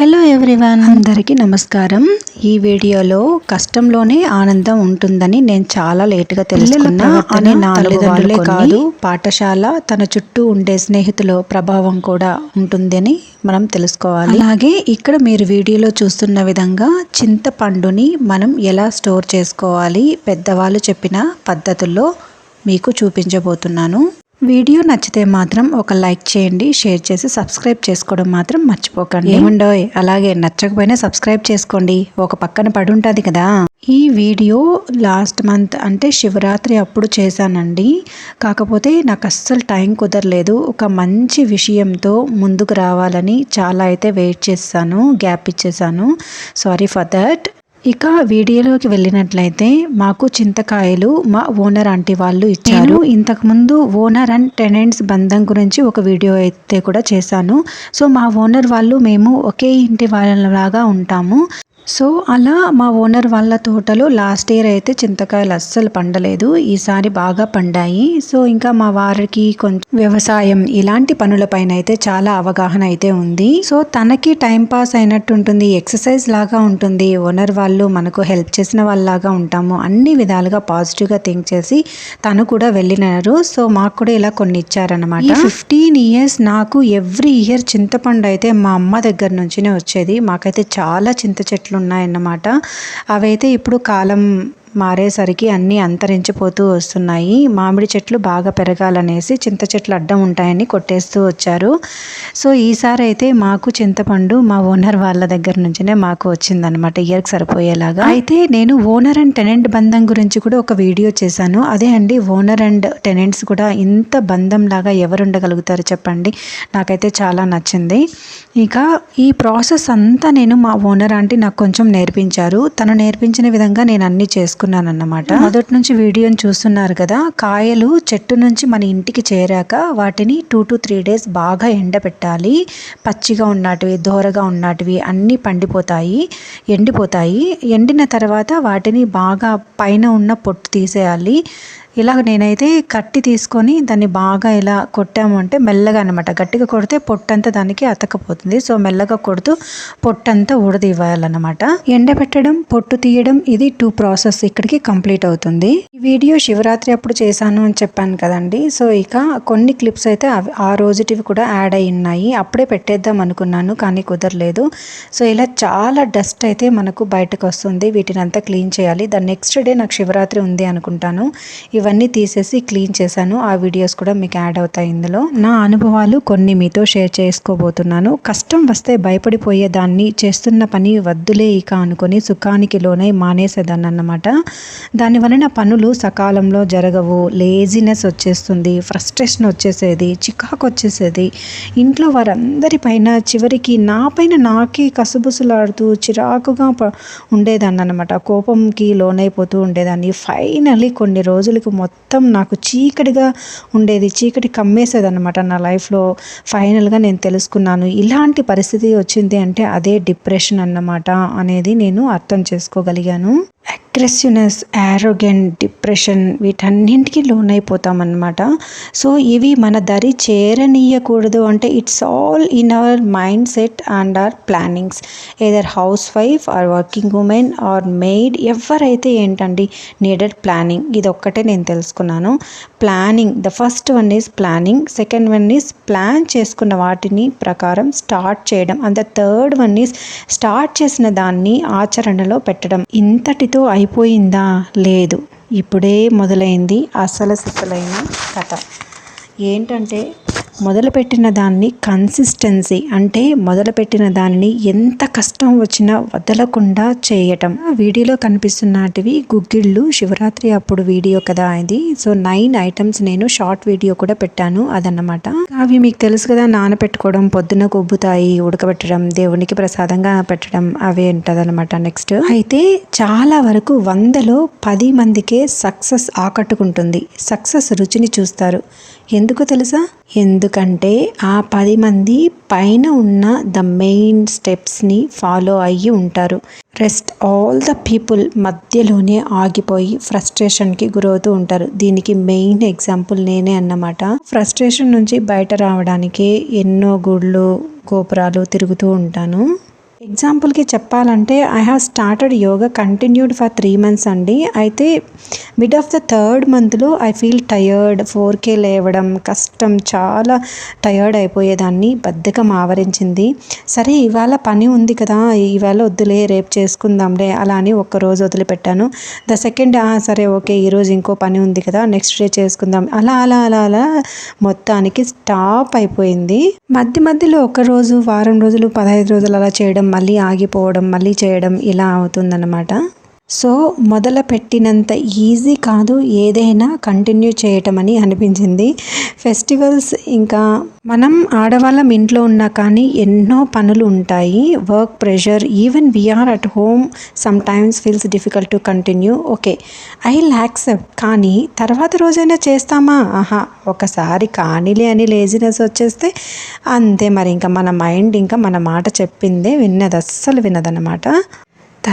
Hello everyone. అందరికీ నమస్కారం. ఈ వీడియోలో కష్టంలోనే ఆనందం ఉంటుందని నేను చాలా లేటుగా తెలుసుకున్నా అని నా తల్లిదండ్రులే కాదు పాఠశాల తన చుట్టూ ఉండే స్నేహితుల ప్రభావం కూడా ఉంటుందని మనం తెలుసుకోవాలి. అలాగే ఇక్కడ మీరు వీడియోలో చూస్తున్న విధంగా చింతపండుని మనం ఎలా స్టోర్ చేసుకోవాలి పెద్దవాళ్ళు చెప్పిన పద్ధతుల్లో మీకు చూపించబోతున్నాను. వీడియో నచ్చితే మాత్రం ఒక లైక్ చేయండి షేర్ చేసి సబ్స్క్రైబ్ చేసుకోవడం మాత్రం మర్చిపోకండి. ఏముండోయ్? అలాగే నచ్చకపోయినా సబ్స్క్రైబ్ చేసుకోండి. ఒక పక్కన పడి ఉంటుంది కదా. ఈ వీడియో లాస్ట్ మంత్ అంటే శివరాత్రి అప్పుడు చేశానండి. కాకపోతే నాకు అస్సలు టైం కుదరలేదు. ఒక మంచి విషయంతో ముందుకు రావాలని చాలా అయితే వెయిట్ చేశాను గ్యాప్ ఇచ్చేసాను సారీ ఫర్ దట్. ఇక వీడియోలోకి వెళ్ళినట్లయితే మాకు చింతకాయలు మా ఓనర్ ఆంటీ వాళ్ళు ఇచ్చారు. ఇంతకు ముందు ఓనర్ అండ్ టెనెంట్స్ బంధం గురించి ఒక వీడియో అయితే కూడా చేశాను. సో మా ఓనర్ వాళ్ళు మేము ఒకే ఇంటి వాళ్ళలాగా ఉంటాము. సో అలా మా ఓనర్ వాళ్ళ తోటలో లాస్ట్ ఇయర్ అయితే చింతకాయలు అస్సలు పండలేదు. ఈసారి బాగా పండాయి. సో ఇంకా మా వారికి కొంచెం వ్యవసాయం ఇలాంటి పనులపైన అయితే చాలా అవగాహన అయితే ఉంది. సో తనకి టైం పాస్ అయినట్టు ఉంటుంది. ఎక్సర్సైజ్ లాగా ఉంటుంది. ఓనర్ వాళ్ళు మనకు హెల్ప్ చేసిన వాళ్ళలాగా ఉంటాము. అన్ని విధాలుగా పాజిటివ్గా థింక్ చేసి తను కూడా వెళ్ళినారు. సో మాకు కూడా ఇలా కొన్ని ఇచ్చారనమాట ఫిఫ్టీన్ ఇయర్స్ నాకు ఎవ్రీ ఇయర్ చింతపండు అయితే మా అమ్మ దగ్గర నుంచినే వచ్చేది. మాకైతే చాలా చింత చెట్లు ఉన్నాయన్నమాట. అవైతే ఇప్పుడు కాలం మారేసరికి అన్నీ అంతరించిపోతూ వస్తున్నాయి. మామిడి చెట్లు బాగా పెరగాలనేసి చింత చెట్లు అడ్డం ఉంటాయని కొట్టేస్తూ వచ్చారు. సో ఈసారి అయితే మాకు చింతపండు మా ఓనర్ వాళ్ళ దగ్గర నుంచినే మాకు వచ్చిందనమాట ఇయర్కి సరిపోయేలాగా. అయితే నేను ఓనర్ అండ్ టెనెంట్ బంధం గురించి కూడా ఒక వీడియో చేశాను. అదే అండి ఓనర్ అండ్ టెనెంట్స్ కూడా ఇంత బంధం లాగా ఎవరు ఉండగలుగుతారు చెప్పండి. నాకైతే చాలా నచ్చింది. ఇక ఈ ప్రాసెస్ అంతా నేను మా ఓనర్ ఆంటీ నాకు కొంచెం నేర్పించారు. తను నేర్పించిన విధంగా నేను అన్ని చేసుకున్నాను. అన్నమాట మొదటి నుంచి వీడియోని చూస్తున్నారు కదా కాయలు చెట్టు నుంచి మన ఇంటికి చేరాక వాటిని టూ టు త్రీ డేస్ బాగా ఎండబెట్టాలి. పచ్చిగా ఉన్నటివి దోరగా ఉన్నటివి అన్నీ పండిపోతాయి ఎండిపోతాయి. ఎండిన తర్వాత వాటిని బాగా పైన ఉన్న పొట్టు తీసేయాలి. ఇలా నేనైతే కట్టి తీసుకొని దాన్ని బాగా ఇలా కొట్టాము అంటే మెల్లగా అనమాట గట్టిగా కొడితే పొట్టంతా దానికి అతకపోతుంది సో మెల్లగా కొడుతూ పొట్టంతా ఊడదివ్వాలన్నమాట ఎండబెట్టడం పొట్టు తీయడం ఇది టూ ప్రాసెస్ ఇక్కడికి కంప్లీట్ అవుతుంది. ఈ వీడియో శివరాత్రి అప్పుడు చేశాను అని చెప్పాను కదండి. సో ఇక కొన్ని క్లిప్స్ అయితే ఆ రోజుటివి కూడా యాడ్ అయి ఉన్నాయి. అప్పుడే పెట్టేద్దాం అనుకున్నాను కానీ కుదరలేదు. సో ఇలా చాలా డస్ట్ అయితే మనకు బయటకు వస్తుంది. వీటిని అంతా క్లీన్ చేయాలి. దాని నెక్స్ట్ డే నాకు శివరాత్రి ఉంది అనుకుంటాను. ఇవన్నీ తీసేసి క్లీన్ చేశాను. ఆ వీడియోస్ కూడా మీకు యాడ్ అవుతాయి ఇందులో. నా అనుభవాలు కొన్ని మీతో షేర్ చేసుకోబోతున్నాను. కష్టం వస్తే భయపడిపోయే దాన్ని చేస్తున్న పని వద్దులే ఇక అనుకొని సుఖానికి లోనై మానేసేదాన్ని అన్నమాట దాని వలన పనులు సకాలంలో జరగవు. లేజినెస్ వచ్చేస్తుంది ఫ్రస్ట్రేషన్ వచ్చేసేది చికాకు వచ్చేసేది. ఇంట్లో వారందరిపైన చివరికి నా పైన నాకే కసుబుసులాడుతూ చిరాకుగా ఉండేదాన్ని అనమాట కోపంకి లోనైపోతూ ఉండేదాన్ని. ఫైనలీ కొన్ని రోజులకు మొత్తం నాకు చీకటిగా ఉండేది చీకటి కమ్మేసేది అనమాట నా లైఫ్లో. ఫైనల్గా నేను తెలుసుకున్నాను ఇలాంటి పరిస్థితి వచ్చింది అంటే అదే డిప్రెషన్ అన్నమాట అనేది నేను అర్థం చేసుకోగలిగాను. అగ్రెసివ్నెస్ యారోగెంట్ డిప్రెషన్ వీటన్నింటికి లోనైపోతామన్నమాట. సో ఇవి మన దరి చేరనీయకూడదు అంటే it's all in our mindset and our plannings either housewife or working women or maid ఎవరైతే ఏంటండి నీడెడ్ ప్లానింగ్ ఇది ఒక్కటే నేను తెలుసుకున్నాను. Planning the first one is planning second one is plan చేసుకున్న వాటిని ప్రకారం స్టార్ట్ చేయడం and the third one is start చేసిన దాన్ని ఆచరణలో పెట్టడం. ఇంతటితో అయిపోయిందా? లేదు. ఇప్పుడే మొదలైంది అసలు సిసలైన కథ. ఏంటంటే మొదలుపెట్టిన దాన్ని కన్సిస్టెన్సీ అంటే మొదలుపెట్టిన దానిని ఎంత కష్టం వచ్చినా వదలకుండా చేయటం. వీడియోలో కనిపిస్తున్నటివి గుగ్గిళ్ళు శివరాత్రి అప్పుడు వీడియో కదా ఇది. సో నైన్ ఐటమ్స్ నేను షార్ట్ వీడియో కూడా పెట్టాను అదన్నమాట. అవి మీకు తెలుసు కదా నానపెట్టుకోవడం పొద్దున కొబ్బుతాయి ఉడకబెట్టడం దేవునికి ప్రసాదంగా పెట్టడం అవే ఉంటుందన్నమాట నెక్స్ట్ అయితే చాలా వరకు వందలో పది మందికే సక్సెస్ ఆకట్టుకుంటుంది. సక్సెస్ రుచిని చూస్తారు. ఎందుకు తెలుసా? ఎందుకంటే ఆ పది మంది పైన ఉన్న ద మెయిన్ స్టెప్స్ని ఫాలో అయ్యి ఉంటారు. రెస్ట్ ఆల్ ద పీపుల్ మధ్యలోనే ఆగిపోయి ఫ్రస్ట్రేషన్కి గురవుతూ ఉంటారు. దీనికి మెయిన్ ఎగ్జాంపుల్ నేనే అన్నమాట. ఫ్రస్ట్రేషన్ నుంచి బయట రావడానికి ఎన్నో గుళ్ళు గోపురాలు తిరుగుతూ ఉంటాను. ఎగ్జాంపుల్కి చెప్పాలంటే I have started yoga continued for three months అండి. అయితే మిడ్ ఆఫ్ ద థర్డ్ మంత్లో ఐ ఫీల్ టయర్డ్ ఫోర్ కే లేవడం కష్టం చాలా టయర్డ్ అయిపోయేదాన్ని బద్ధకం ఆవరించింది. సరే ఇవాళ పని ఉంది కదా ఇవాళ వద్దులే రేపు చేసుకుందాంలే అలా అని ఒక్కరోజు వదిలిపెట్టాను. ద సెకండ్ సరే ఓకే ఈరోజు ఇంకో పని ఉంది కదా నెక్స్ట్ డే చేసుకుందాం అలా అలా అలా అలా మొత్తానికి స్టాప్ అయిపోయింది. మధ్య మధ్యలో ఒక రోజు వారం రోజులు పదహైదు రోజులు అలా చేయడం మళ్ళీ ఆగిపోవడం మళ్ళీ చేయడం ఇలా అవుతుందన్నమాట. సో మొదలుపెట్టినంత ఈజీ కాదు ఏదైనా కంటిన్యూ చేయటం అని అనిపించింది. ఫెస్టివల్స్ ఇంకా మనం ఆడవాళ్ళం ఇంట్లో ఉన్నా కానీ ఎన్నో పనులు ఉంటాయి. Work pressure even we are at home sometimes feels difficult to continue okay I accept కానీ తర్వాత రోజైనా చేస్తామా? ఆహా ఒకసారి కానీలే అని లేజినెస్ వచ్చేస్తే అంతే మరి. ఇంకా మన మైండ్ ఇంకా మన మాట చెప్పిందే విన్నది అస్సలు వినదన్నమాట.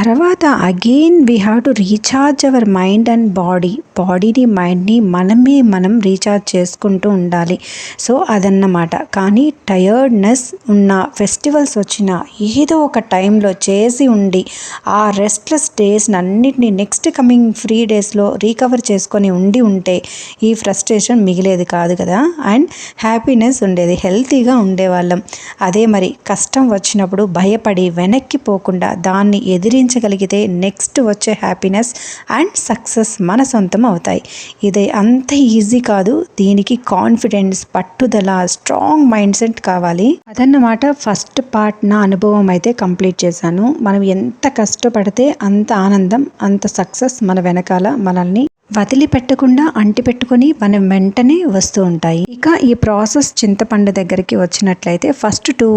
తర్వాత again we have to recharge our mind and body బాడీని మైండ్ని మనమే మనం రీఛార్జ్ చేసుకుంటూ ఉండాలి. సో అదన్నమాట. కానీ టయర్డ్నెస్ ఉన్న ఫెస్టివల్స్ వచ్చిన ఏదో ఒక టైంలో చేసి ఉండి ఆ రెస్ట్లెస్ డేస్ని అన్నిటిని నెక్స్ట్ కమింగ్ ఫ్రీ డేస్లో రీకవర్ చేసుకొని ఉండి ఉంటే ఈ ఫ్రస్ట్రేషన్ మిగిలేది కాదు కదా? అండ్ హ్యాపీనెస్ ఉండేది. హెల్తీగా ఉండేవాళ్ళం. అదే మరి కష్టం వచ్చినప్పుడు భయపడి వెనక్కి పోకుండా దాన్ని ఎదిరి సాధించగలిగితే నెక్స్ట్ వచ్చే హ్యాపీనెస్ అండ్ సక్సెస్ మన సొంతం అవుతాయి. ఇది అంత ఈజీ కాదు దీనికి కాన్ఫిడెన్స్ పట్టుదల స్ట్రాంగ్ మైండ్ సెట్ కావాలి. అదన్నమాట ఫస్ట్ పార్ట్ నా అనుభవం అయితే కంప్లీట్ చేశాను. మనం ఎంత కష్టపడితే అంత ఆనందం అంత సక్సెస్ మన వెనకాల మనల్ని వదిలిపెట్టకుండా అంటిపెట్టుకొని మనం వెంటనే వస్తూ ఉంటాయి. ఇక ఈ ప్రాసెస్ చింతపండు దగ్గరికి వచ్చినట్లయితే ఫస్ట్ టూ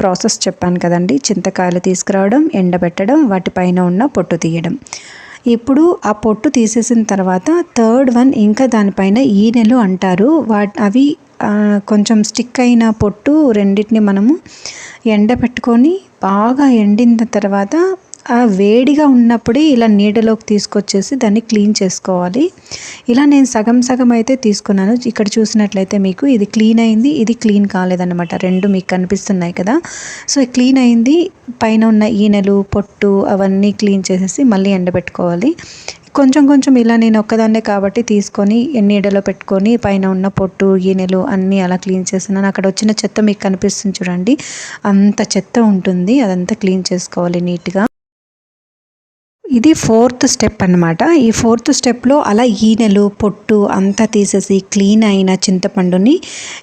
ప్రాసెస్ చెప్పాను కదండి. చింతకాయలు తీసుకురావడం ఎండబెట్టడం వాటిపైన ఉన్న పొట్టు తీయడం. ఇప్పుడు ఆ పొట్టు తీసేసిన తర్వాత థర్డ్ వన్ ఇంకా దానిపైన ఈనెలు అంటారు. వా అవి కొంచెం స్టిక్ అయిన పొట్టు రెండింటిని మనము ఎండబెట్టుకొని బాగా ఎండిన తర్వాత ఆ వేడిగా ఉన్నప్పుడే ఇలా నీడలోకి తీసుకొచ్చేసి దాన్ని క్లీన్ చేసుకోవాలి. ఇలా నేను సగం సగం అయితే తీసుకున్నాను. ఇక్కడ చూసినట్లయితే మీకు ఇది క్లీన్ అయింది ఇది క్లీన్ కాలేదన్నమాట. రెండు మీకు కనిపిస్తున్నాయి కదా. సో క్లీన్ అయింది. పైన ఉన్న ఈనెలు పొట్టు అవన్నీ క్లీన్ చేసేసి మళ్ళీ ఎండబెట్టుకోవాలి. కొంచెం కొంచెం ఇలా నేను ఒక్కదాన్నే కాబట్టి తీసుకొని నీడలో పెట్టుకొని పైన ఉన్న పొట్టు ఈనెలు అన్నీ అలా క్లీన్ చేస్తున్నాను. అక్కడ వచ్చిన చెత్త మీకు కనిపిస్తుంది చూడండి. అంత చెత్త ఉంటుంది. అదంతా క్లీన్ చేసుకోవాలి నీట్గా. ఇది ఫోర్త్ స్టెప్ అనమాట ఈ ఫోర్త్ స్టెప్లో అలా ఈనెలు పొట్టు అంతా తీసేసి క్లీన్ అయిన చింతపండుని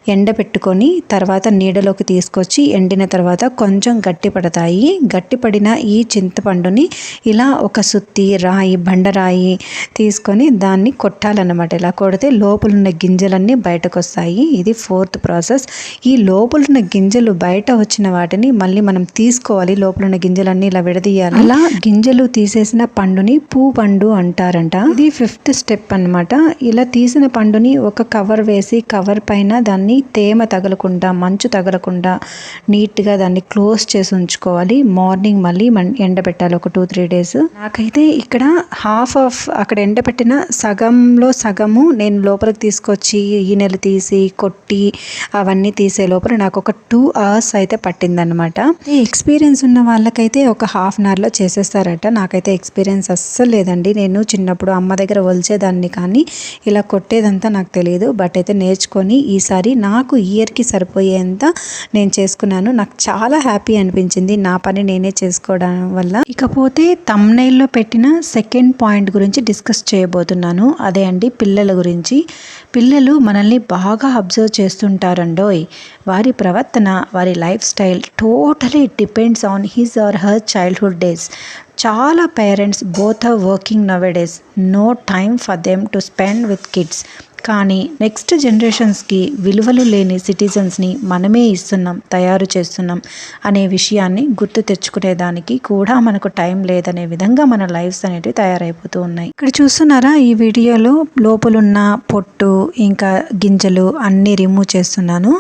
ఎండబెట్టుకొని తర్వాత నీడలోకి తీసుకొచ్చి ఎండిన తర్వాత కొంచెం గట్టిపడతాయి గట్టిపడిన ఈ చింతపండుని ఇలా ఒక సుత్తి రాయి బండరాయి తీసుకొని దాన్ని కొట్టాలన్నమాట. ఇలా కొడితే లోపలున్న గింజలన్నీ బయటకు వస్తాయి ఇది ఫోర్త్ ప్రాసెస్. ఈ లోపలున్న గింజలు బయట వచ్చిన వాటిని మళ్ళీ మనం తీసుకోవాలి. లోపలున్న గింజలన్నీ ఇలా విడదీయాలి. అలా గింజలు తీసేసి తీసిన పండుని పూ పండు అంటారంట. ఇది ఫిఫ్త్ స్టెప్ అనమాట ఇలా తీసిన పండుని ఒక కవర్ వేసి కవర్ పైన దాన్ని తేమ తగలకుండా మంచు తగలకుండా నీట్గా దాన్ని క్లోజ్ చేసి ఉంచుకోవాలి. మార్నింగ్ మళ్ళీ ఎండబెట్టాలి ఒక టూ త్రీ డేస్. నాకైతే ఇక్కడ హాఫ్ ఆఫ్ అక్కడ ఎండబెట్టిన సగంలో సగము నేను లోపలికి తీసుకొచ్చి ఈనెలు తీసి కొట్టి అవన్నీ తీసే లోపల నాకు ఒక టూ అవర్స్ అయితే పట్టిందనమాట ఈ ఎక్స్పీరియన్స్ ఉన్న వాళ్ళకైతే ఒక హాఫ్ అన్ అవర్లో చేసేస్తారట. నాకైతే ఎక్స్పీరియన్స్ అస్సలు లేదండి. నేను చిన్నప్పుడు అమ్మ దగ్గర ఒలిచేదాన్ని కానీ ఇలా కొట్టేదంతా నాకు తెలియదు. బట్ అయితే నేర్చుకొని ఈసారి నాకు ఇయర్కి సరిపోయేంత నేను చేసుకున్నాను. నాకు చాలా హ్యాపీ అనిపించింది నా పని నేనే చేసుకోవడం వల్ల. ఇకపోతే తమ్నైల్లో పెట్టిన సెకండ్ పాయింట్ గురించి డిస్కస్ చేయబోతున్నాను. అదే అండి పిల్లల గురించి. పిల్లలు మనల్ని బాగా అబ్జర్వ్ చేస్తుంటారండోయ్. వారి ప్రవర్తన వారి lifestyle totally depends on his or her childhood days చాలా parents both are working nowadays no time for them to spend with kids కానీ నెక్స్ట్ జనరేషన్స్కి విలువలు లేని సిటిజన్స్ని మనమే ఇస్తున్నాం తయారు చేస్తున్నాం అనే విషయాన్ని గుర్తు తెచ్చుకునేదానికి కూడా మనకు టైం లేదనే విధంగా మన లైఫ్స్ అనేవి తయారైపోతూ ఉన్నాయి. ఇక్కడ చూస్తున్నారా? ఈ వీడియోలో లోపలున్న పొట్టు ఇంకా గింజలు అన్నీ రిమూవ్ చేస్తున్నాను.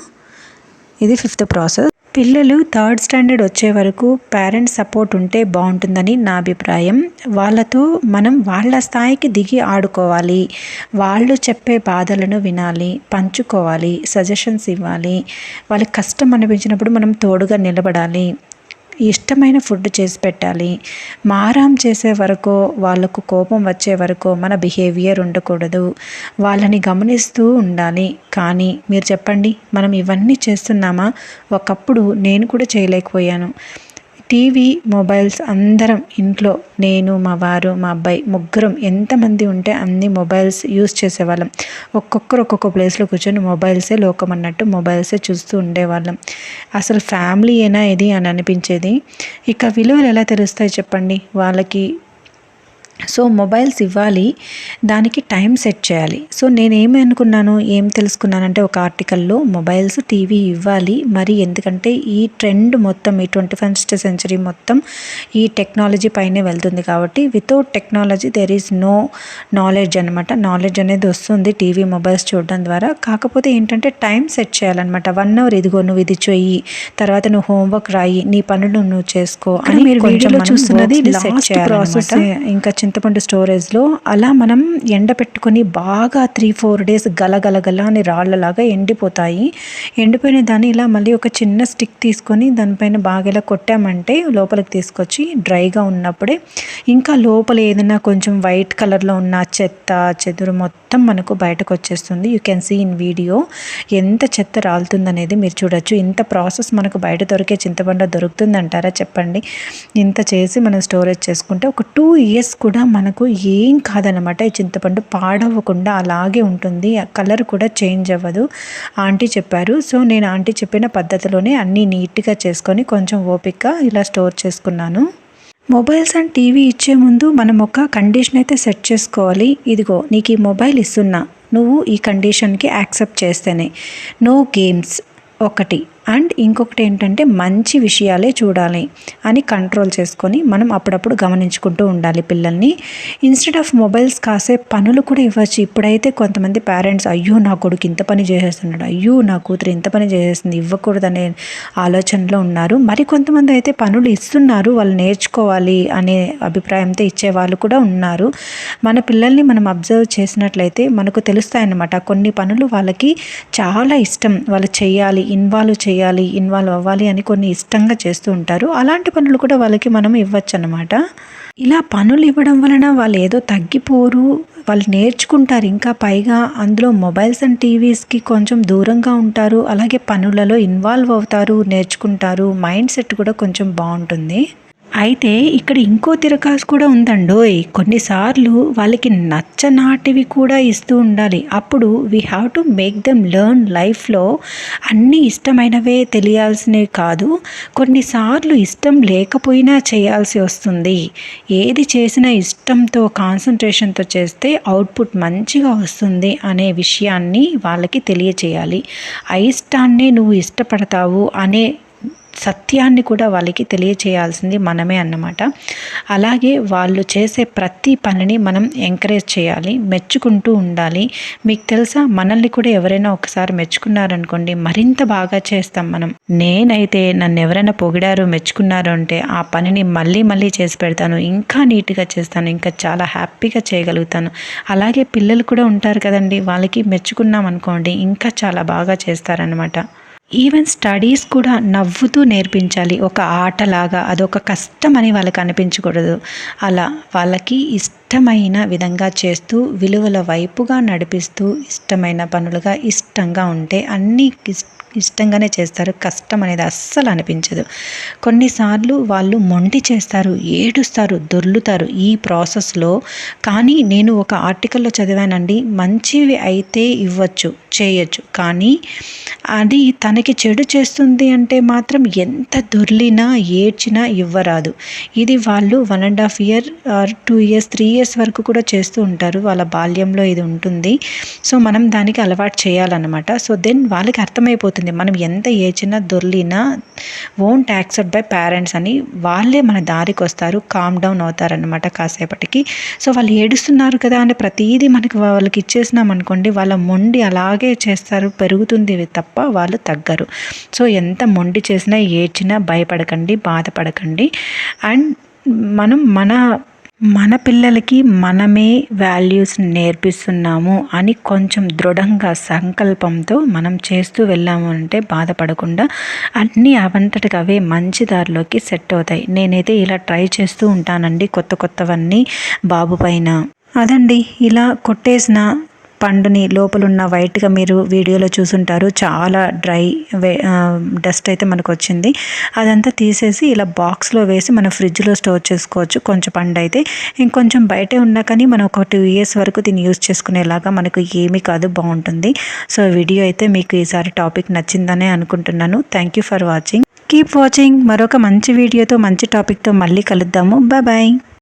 ఇది ఫిఫ్త్ ప్రాసెస్ పిల్లలు థర్డ్ స్టాండర్డ్ వచ్చే వరకు పేరెంట్స్ సపోర్ట్ ఉంటే బాగుంటుందని నా అభిప్రాయం. వాళ్ళతో మనం వాళ్ళ స్థాయికి దిగి ఆడుకోవాలి. వాళ్ళు చెప్పే బాధలను వినాలి పంచుకోవాలి సజెషన్స్ ఇవ్వాలి. వాళ్ళకి కష్టం అనిపించినప్పుడు మనం తోడుగా నిలబడాలి. ఇష్టమైన ఫుడ్ చేసి పెట్టాలి. మారాం చేసే వరకు వాళ్ళకు కోపం వచ్చే వరకు మన బిహేవియర్ ఉండకూడదు. వాళ్ళని గమనిస్తూ ఉండాలి. కానీ మీరు చెప్పండి మనం ఇవన్నీ చేస్తున్నామా? ఒకప్పుడు నేను కూడా చేయలేకపోయాను. టీవీ మొబైల్స్ అందరం ఇంట్లో నేను మా వారు మా అబ్బాయి ముగ్గురం ఎంతమంది ఉంటే అన్ని మొబైల్స్ యూస్ చేసేవాళ్ళం. ఒక్కొక్కరు ఒక్కొక్క ప్లేస్లో కూర్చొని మొబైల్సే లోకం అన్నట్టు మొబైల్సే చూస్తూ ఉండేవాళ్ళం. అసలు ఫ్యామిలీ ఏనా ఇది అని అనిపించేది. ఇక విలువలు ఎలా తెలుస్తాయి చెప్పండి? వాళ్ళకి సో మొబైల్స్ ఇవ్వాలి దానికి టైం సెట్ చేయాలి. సో నేనేమి అనుకున్నాను ఏం తెలుసుకున్నానంటే ఒక ఆర్టికల్లో మొబైల్స్ టీవీ ఇవ్వాలి మరి ఎందుకంటే ఈ ట్రెండ్ మొత్తం ఈ ట్వంటీ ఫస్ట్ సెంచరీ మొత్తం ఈ టెక్నాలజీ పైనే వెళ్తుంది కాబట్టి without technology there is no knowledge అనమాట నాలెడ్జ్ అనేది వస్తుంది టీవీ మొబైల్స్ చూడడం ద్వారా. కాకపోతే ఏంటంటే టైం సెట్ చేయాలన్నమాట. వన్ అవర్ ఇదిగో నువ్వు ఇది చెయ్యి తర్వాత నువ్వు హోంవర్క్ రాయి నీ పనులు నువ్వు చేసుకో అని మీరు చూస్తున్నది లాస్ట్ ప్రాసెస్ ఇంకా చింతపండు స్టోరేజ్లో అలా మనం ఎండ పెట్టుకొని బాగా త్రీ ఫోర్ డేస్ గలగలగల అని రాళ్ళలాగా ఎండిపోతాయి. ఎండిపోయిన దాన్ని ఇలా మళ్ళీ ఒక చిన్న స్టిక్ తీసుకొని దానిపైన బాగా ఇలా కొట్టామంటే లోపలికి తీసుకొచ్చి డ్రైగా ఉన్నప్పుడే ఇంకా లోపల ఏదైనా కొంచెం వైట్ కలర్లో ఉన్న చెత్త చెదురు మొత్తం మనకు బయటకు వచ్చేస్తుంది you can see in video ఎంత చెత్త రాలుతుందనేది మీరు చూడొచ్చు. ఇంత ప్రాసెస్ మనకు బయట దొరికే చింతపండు దొరుకుతుందంటారా చెప్పండి. ఇంత చేసి మనం స్టోరేజ్ చేసుకుంటే ఒక టూ ఇయర్స్ కూడా కూడా మనకు ఏం కాదనమాట ఈ చింతపండు పాడవ్వకుండా అలాగే ఉంటుంది. కలర్ కూడా చేంజ్ అవ్వదు. ఆంటీ చెప్పారు. సో నేను ఆంటీ చెప్పిన పద్ధతిలోనే అన్నీ నీట్గా చేసుకొని కొంచెం ఓపిక ఇలా స్టోర్ చేసుకున్నాను. మొబైల్స్ అండ్ టీవీ ఇచ్చే ముందు మనం ఒక కండిషన్ అయితే సెట్ చేసుకోవాలి. ఇదిగో నీకు ఈ మొబైల్ ఇస్తున్నా. నువ్వు ఈ కండిషన్కి యాక్సెప్ట్ చేస్తేనే. No games. ఒకటి. అండ్ ఇంకొకటి ఏంటంటే మంచి విషయాలే చూడాలి అని కంట్రోల్ చేసుకొని మనం అప్పుడప్పుడు గమనించుకుంటూ ఉండాలి పిల్లల్ని. ఇన్స్టెడ్ ఆఫ్ మొబైల్స్ కాసే పనులు కూడా ఇవ్వచ్చు. ఇప్పుడైతే కొంతమంది పేరెంట్స్ అయ్యో నా కొడుకు ఇంత పని చేసేస్తున్నాడు. అయ్యో నా కూతురు ఇంత పని చేసేస్తుంది. ఇవ్వకూడదనే ఆలోచనలో ఉన్నారు. మరి కొంతమంది అయితే పనులు ఇస్తున్నారు. వాళ్ళు నేర్చుకోవాలి అనే అభిప్రాయంతో ఇచ్చే వాళ్ళు కూడా ఉన్నారు. మన పిల్లల్ని మనం అబ్జర్వ్ చేసినట్లయితే మనకు తెలుస్తాయన్నమాట. కొన్ని పనులు వాళ్ళకి చాలా ఇష్టం. వాళ్ళు చేయాలి ఇన్వాల్వ్ చేయాలి. చేయాలి ఇన్వాల్వ్ అవ్వాలి అని కొన్ని ఇష్టంగా చేస్తూ ఉంటారు. అలాంటి పనులు కూడా వాళ్ళకి మనం ఇవ్వచ్చు అనమాట ఇలా పనులు ఇవ్వడం వలన వాళ్ళు ఏదో తగ్గిపోరు వాళ్ళు నేర్చుకుంటారు. ఇంకా పైగా అందులో మొబైల్స్ అండ్ టీవీస్కి కొంచెం దూరంగా ఉంటారు. అలాగే పనులలో ఇన్వాల్వ్ అవుతారు నేర్చుకుంటారు. మైండ్ సెట్ కూడా కొంచెం బాగుంటుంది. అయితే ఇక్కడ ఇంకో తిరకాసు కూడా ఉందండోయ్. కొన్నిసార్లు వాళ్ళకి నచ్చనాటివి కూడా ఇస్తూ ఉండాలి. అప్పుడు we have to make them learn లైఫ్లో అన్నీ ఇష్టమైనవే తెలియాల్సినవి కాదు. కొన్నిసార్లు ఇష్టం లేకపోయినా చేయాల్సి వస్తుంది. ఏది చేసినా ఇష్టంతో కాన్సన్ట్రేషన్తో చేస్తే అవుట్పుట్ మంచిగా వస్తుంది అనే విషయాన్ని వాళ్ళకి తెలియచేయాలి. అయిష్టాన్నే నువ్వు ఇష్టపడతావు అనే సత్యాన్ని కూడా వాళ్ళకి తెలియచేయాల్సింది మనమే అన్నమాట. అలాగే వాళ్ళు చేసే ప్రతి పనిని మనం ఎంకరేజ్ చేయాలి మెచ్చుకుంటూ ఉండాలి. మీకు తెలుసా మనల్ని కూడా ఎవరైనా ఒకసారి మెచ్చుకున్నారనుకోండి మరింత బాగా చేస్తాం మనం. నేనైతే నన్ను ఎవరైనా పొగిడారు మెచ్చుకున్నారు అంటే ఆ పనిని మళ్ళీ మళ్ళీ చేసి పెడతాను ఇంకా నీట్గా చేస్తాను ఇంకా చాలా హ్యాపీగా చేయగలుగుతాను. అలాగే పిల్లలు కూడా ఉంటారు కదండి వాళ్ళకి మెచ్చుకున్నాం అనుకోండి ఇంకా చాలా బాగా చేస్తారనమాట ఈవెన్ స్టడీస్ కూడా నవ్వుతూ నేర్పించాలి. ఒక ఆటలాగా అదొక కష్టం అని వాళ్ళకి అనిపించకూడదు. అలా వాళ్ళకి ఇష్టమైన విధంగా చేస్తూ విలువల వైపుగా నడిపిస్తూ ఇష్టమైన పనులుగా ఇష్టంగా ఉంటే అన్నీ ఇష్టంగానే చేస్తారు. కష్టం అనేది అస్సలు అనిపించదు. కొన్నిసార్లు వాళ్ళు మొండి చేస్తారు ఏడుస్తారు దొర్లుతారు ఈ ప్రాసెస్లో. కానీ నేను ఒక ఆర్టికల్లో చదివానండి మంచివి అయితే ఇవ్వచ్చు చేయొచ్చు. కానీ అది తనకి చెడు చేస్తుంది అంటే మాత్రం ఎంత దొర్లినా ఏడ్చినా ఇవ్వరాదు. ఇది వాళ్ళు one and half year or two years three years వరకు కూడా చేస్తూ ఉంటారు. వాళ్ళ బాల్యంలో ఇది ఉంటుంది. సో మనం దానికి అలవాటు చేయాలన్నమాట. సో దెన్ వాళ్ళకి అర్థమైపోతుంది. మనం ఎంత ఏచినా దొర్లినా ఓంట్ యాక్సెప్ట్ బై పేరెంట్స్ అని వాళ్ళే మన దారికి వస్తారు. కామ్ డౌన్ అవుతారనమాట కాసేపటికి. సో వాళ్ళు ఏడుస్తున్నారు కదా అని ప్రతిదీ మనకి వాళ్ళకి ఇచ్చేసినాం అనుకోండి వాళ్ళ మొండి అలాగే చేస్తారు. పెరుగుతుంది తప్ప వాళ్ళు తగ్గరు. సో ఎంత మొండి చేసినా ఏడ్చినా భయపడకండి బాధపడకండి. అండ్ మనం మన మన పిల్లలకి మనమే వాల్యూస్ నేర్పిస్తున్నాము అని కొంచెం దృఢంగా సంకల్పంతో మనం చేస్తూ వెళ్ళాము అంటే బాధపడకుండా అన్నీ అవంతటికి అవే మంచి దారిలోకి సెట్ అవుతాయి. నేనైతే ఇలా ట్రై చేస్తూ ఉంటానండి కొత్త కొత్తవన్నీ బాబు పైన. అదండి ఇలా కొట్టేసిన పండుని లోపలున్న వైట్గా మీరు వీడియోలో చూసుంటారు. చాలా డ్రై డస్ట్ అయితే మనకు వచ్చింది అదంతా తీసేసి ఇలా బాక్స్లో వేసి మనం ఫ్రిడ్జ్లో స్టోర్ చేసుకోవచ్చు. కొంచెం పండు అయితే. ఇంకొంచెం బయటే ఉన్నా కానీ మనం ఒక టూ ఇయర్స్ వరకు దీన్ని యూస్ చేసుకునేలాగా మనకు ఏమీ కాదు బాగుంటుంది. సో వీడియో అయితే మీకు ఈసారి టాపిక్ నచ్చిందనే అనుకుంటున్నాను. Thank you for watching. Keep watching. మరొక మంచి వీడియోతో మంచి టాపిక్తో మళ్ళీ కలుద్దాము. బాయ్.